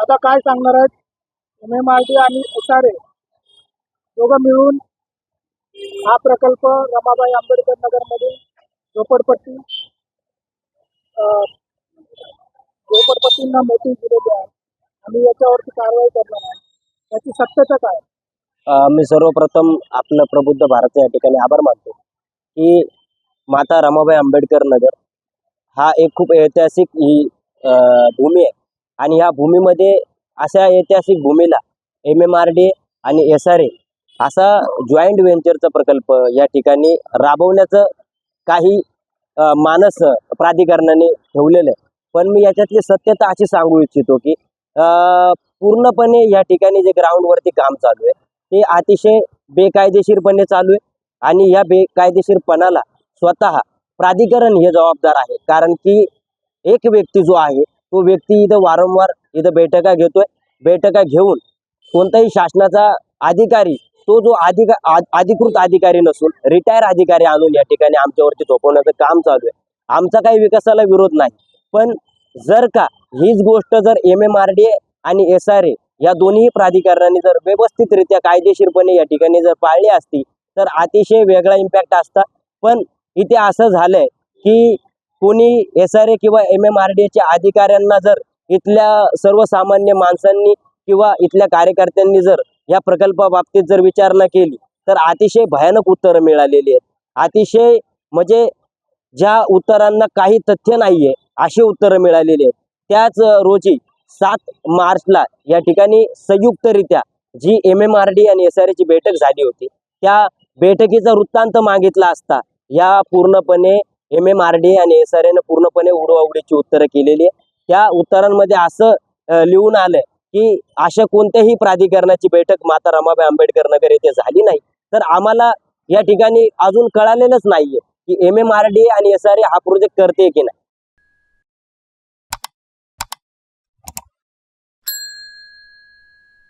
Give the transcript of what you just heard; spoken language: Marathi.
आता काय सांगणार आहेत? एम एम आर डी आणि एस आर ए दोघं मिळून हा प्रकल्प रमाबाई आंबेडकर नगरमधील झोपडपट्टी अं, झोपडपट्टींना मोठी दिलेली आहे. आम्ही याच्यावरती कारवाई करणार आहे. याची सत्यता काय मी सर्वप्रथम आपलं प्रबुद्ध भारत या ठिकाणी आभार मानतो की माता रमाबाई आंबेडकर नगर हा एक खूप ऐतिहासिक ही भूमी आहे. आणि ह्या भूमीमध्ये अशा ऐतिहासिक भूमीला एम एम आर डी आणि एस आर ए असा जॉईंट व्हेंचरचा प्रकल्प या ठिकाणी राबवण्याचं काही मानस प्राधिकरणाने ठेवलेलं आहे. पण मी याच्यातली सत्यता अशी सांगू इच्छितो की पूर्णपणे या ठिकाणी जे ग्राउंडवरती काम चालू आहे ते अतिशय बेकायदेशीरपणे चालू आहे आणि या बेकायदेशीरपणाला स्वतः प्राधिकरण हे जबाबदार आहे. कारण की एक व्यक्ती जो आहे तो व्यक्ती इथं वारंवार इथं बैठका घेतोय. बैठका घेऊन कोणताही शासनाचा अधिकारी तो जो अधिका अधिकृत अधिकारी नसून रिटायर अधिकारी आणून या ठिकाणी आमच्यावरती झोपवण्याचं काम चालू आहे. आमचा काही विकासाला विरोध नाही. पण जर का हीच गोष्ट जर M M R D A आणि एस आर ए या दोन्ही प्राधिकरणांनी जर व्यवस्थितरित्या कायदेशीरपणे या ठिकाणी जर पाळली असती तर अतिशय वेगळा इम्पॅक्ट असता. पण इथे असं झालंय की कोणी एस आर ए किंवा एम एम आर डी एच्या अधिकाऱ्यांना जर इथल्या सर्वसामान्य माणसांनी किंवा इथल्या कार्यकर्त्यांनी जर या प्रकल्पाबाबतीत जर विचारणा केली तर अतिशय भयानक उत्तरं मिळालेली आहेत. अतिशय म्हणजे ज्या उत्तरांना काही तथ्य नाहीये अशी उत्तरं मिळालेली आहेत. त्याच रोजी सात मार्चला या ठिकाणी संयुक्तरित्या जी एम एम आर डी आणि एस आर ची बैठक झाली होती त्या बैठकीचा वृत्तांत मागितला असता या पूर्णपणे एम एम आर डी आणि एस आर एनं पूर्णपणे उडवाउडीची उत्तरं केलेली आहे. त्या उत्तरांमध्ये असं लिहून आलं की अशा कोणत्याही प्राधिकरणाची बैठक माता रमाबाई आंबेडकर नगर येथे झाली नाही. तर आम्हाला या ठिकाणी अजून कळालेलंच नाहीये की एम एम आर डी आणि एस आर ए हा प्रोजेक्ट करते की नाही.